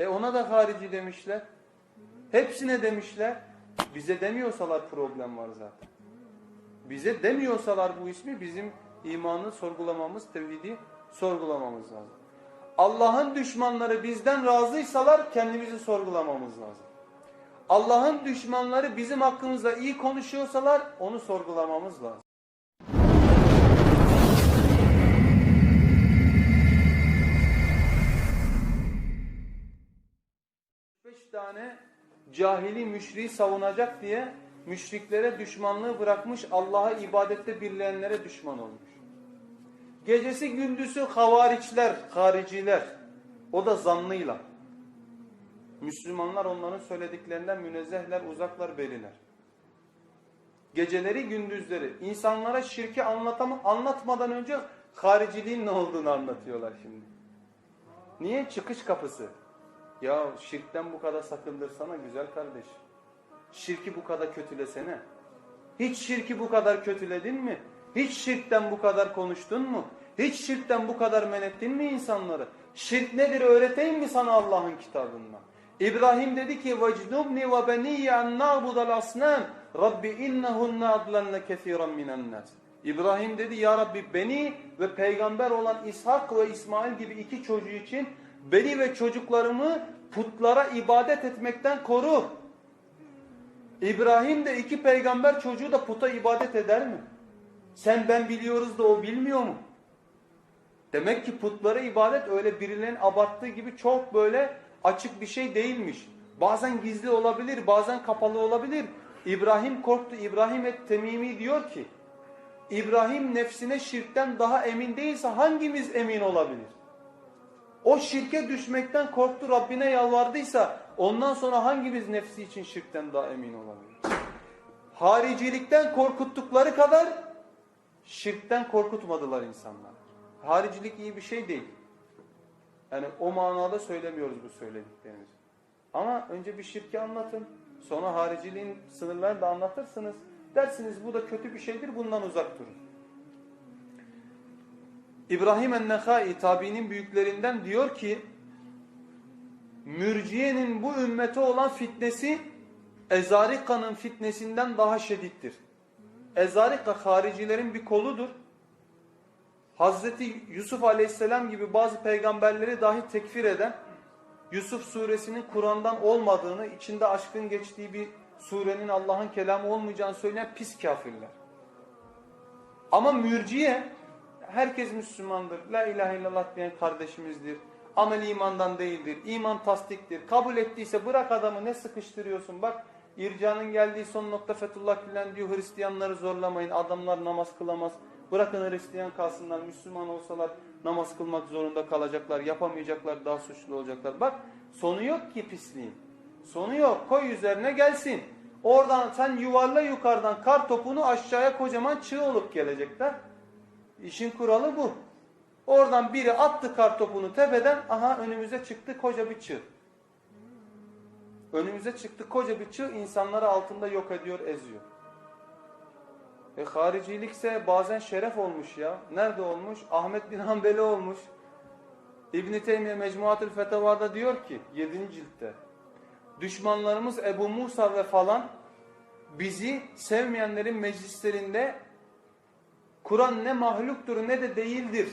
E ona da harici demişler. Hepsine demişler. Bize demiyorsalar problem var zaten. Bize demiyorsalar bu ismi bizim imanı sorgulamamız, tevhidi sorgulamamız lazım. Allah'ın düşmanları bizden razıysalar kendimizi sorgulamamız lazım. Allah'ın düşmanları bizim hakkımızda iyi konuşuyorsalar onu sorgulamamız lazım. Tane cahili müşriği savunacak diye müşriklere düşmanlığı bırakmış Allah'a ibadette birleyenlere düşman olmuş. Gecesi gündüzü havariçler, hariciler. O da zannıyla. Müslümanlar onların söylediklerinden münezzehler, uzaklar, beriler. Geceleri gündüzleri insanlara şirki anlatam anlatmadan önce hariciliğin ne olduğunu anlatıyorlar şimdi. Niye? Çıkış kapısı. Ya şirkten bu kadar sakındırsana güzel kardeş. Şirki bu kadar kötülesene. Hiç şirki bu kadar kötüledin mi? Hiç şirkten bu kadar konuştun mu? Hiç şirkten bu kadar men ettin mi insanları? Şirk nedir öğreteyim mi sana Allah'ın kitabında? İbrahim dedi ki وَجْنُبْنِ وَبَنِيَّ اَنْ نَعْبُدَ الْأَصْنَامِ رَبِّ اِنَّهُنَّ اَضْلَنَّ كَثِيرًا مِنَ النَّاسِ İbrahim dedi ya Rabbi beni ve peygamber olan İshak ve İsmail gibi iki çocuğu için beni ve çocuklarımı putlara ibadet etmekten koru. İbrahim de iki peygamber çocuğu da puta ibadet eder mi? Sen ben biliyoruz da o bilmiyor mu? Demek ki putlara ibadet öyle birilerinin abarttığı gibi çok böyle açık bir şey değilmiş. Bazen gizli olabilir, bazen kapalı olabilir. İbrahim korktu. İbrahim et Temimi diyor ki, İbrahim nefsine şirkten daha emin değilse hangimiz emin olabilir? O şirke düşmekten korktu, Rabbine yalvardıysa ondan sonra hangimiz nefsi için şirkten daha emin olabilir? Haricilikten korkuttukları kadar şirkten korkutmadılar insanlar. Haricilik iyi bir şey değil. Yani o manada söylemiyoruz bu söylediklerimizi. Ama önce bir şirki anlatın. Sonra hariciliğin sınırlarını da anlatırsınız. Dersiniz bu da kötü bir şeydir bundan uzak durun. İbrahim en-Nekhai tabiinin büyüklerinden diyor ki mürciyenin bu ümmete olan fitnesi Ezarika'nın fitnesinden daha şedittir. Ezarika haricilerin bir koludur. Hazreti Yusuf aleyhisselam gibi bazı peygamberleri dahi tekfir eden Yusuf suresinin Kur'an'dan olmadığını, içinde aşkın geçtiği bir surenin Allah'ın kelamı olmayacağını söyleyen pis kafirler. Ama mürciye herkes Müslümandır. La ilahe illallah diyen kardeşimizdir. Amel imandan değildir. İman tasdiktir. Kabul ettiyse bırak adamı ne sıkıştırıyorsun bak. İrcanın geldiği son nokta Fethullah Gülen diyor Hristiyanları zorlamayın. Adamlar namaz kılamaz. Bırakın Hristiyan kalsınlar. Müslüman olsalar namaz kılmak zorunda kalacaklar. Yapamayacaklar daha suçlu olacaklar. Bak sonu yok ki pisliğin. Sonu yok. Koy üzerine gelsin. Oradan sen yuvarla yukarıdan kar topunu aşağıya kocaman çığ olup gelecekler. İşin kuralı bu. Oradan biri attı kar topunu tepeden aha önümüze çıktı koca bir çığ. Önümüze çıktı koca bir çığ insanları altında yok ediyor, eziyor. E haricilikse bazen şeref olmuş ya. Nerede olmuş? Ahmet bin Hanbeli olmuş. İbn-i Teymiye Mecmuatül Fetavada diyor ki 7. ciltte düşmanlarımız Ebu Musa ve falan bizi sevmeyenlerin meclislerinde Kur'an ne mahluktur ne de değildir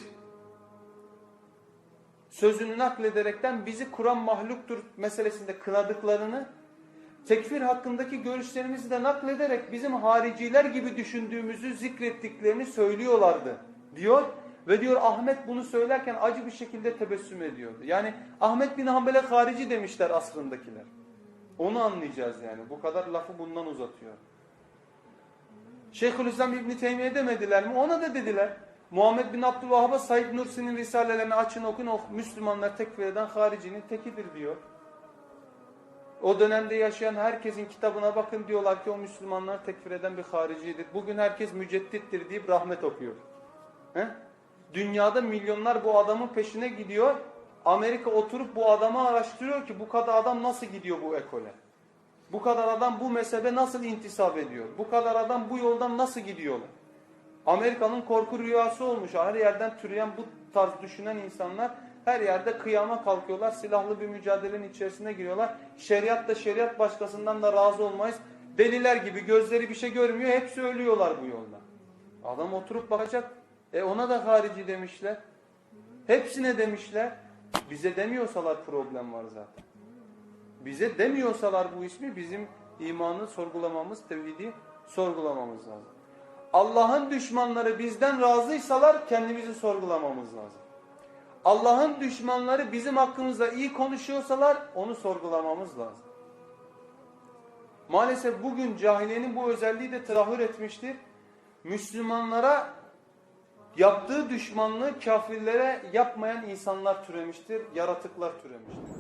sözünü naklederekten bizi Kur'an mahluktur meselesinde kınadıklarını tekfir hakkındaki görüşlerimizi de naklederek bizim hariciler gibi düşündüğümüzü zikrettiklerini söylüyorlardı diyor. Ve diyor Ahmet bunu söylerken acı bir şekilde tebessüm ediyordu. Yani Ahmet bin Hanbel'e harici demişler asrındakiler. Onu anlayacağız yani. Bu kadar lafı bundan uzatıyor. Şeyhülislam İbni Teymiye demediler mi? Ona da dediler. Muhammed bin Abdülvahhab'a Said Nursi'nin risalelerini açın okun ok Müslümanlar tekfir eden haricinin tekidir diyor. O dönemde yaşayan herkesin kitabına bakın diyorlar ki o Müslümanlar tekfir eden bir haricidir. Bugün herkes müceddittir deyip rahmet okuyor. He? Dünyada milyonlar bu adamın peşine gidiyor. Amerika oturup bu adamı araştırıyor ki bu kadar adam nasıl gidiyor bu ekole? Bu kadar adam bu mezhebe nasıl intisap ediyor? Bu kadar adam bu yoldan nasıl gidiyorlar? Amerika'nın korku rüyası olmuş. Her yerden türeyen bu tarz düşünen insanlar Her yerde kıyama kalkıyorlar. Silahlı bir mücadelenin içerisine giriyorlar. Şeriat da şeriat başkasından da razı olmayız. Deliler gibi gözleri bir şey görmüyor. Hepsi ölüyorlar bu yolda. Adam oturup bakacak. E ona da harici demişler. Hepsine demişler. Bize demiyorsalar problem var zaten. Bize demiyorsalar bu ismi bizim imanı sorgulamamız, tevhidi sorgulamamız lazım. Allah'ın düşmanları bizden razıysalar kendimizi sorgulamamız lazım. Allah'ın düşmanları bizim hakkımızda iyi konuşuyorsalar onu sorgulamamız lazım. Maalesef bugün cahiliyenin bu özelliği de tezahür etmiştir. Müslümanlara yaptığı düşmanlığı kafirlere yapmayan insanlar türemiştir, yaratıklar türemiştir.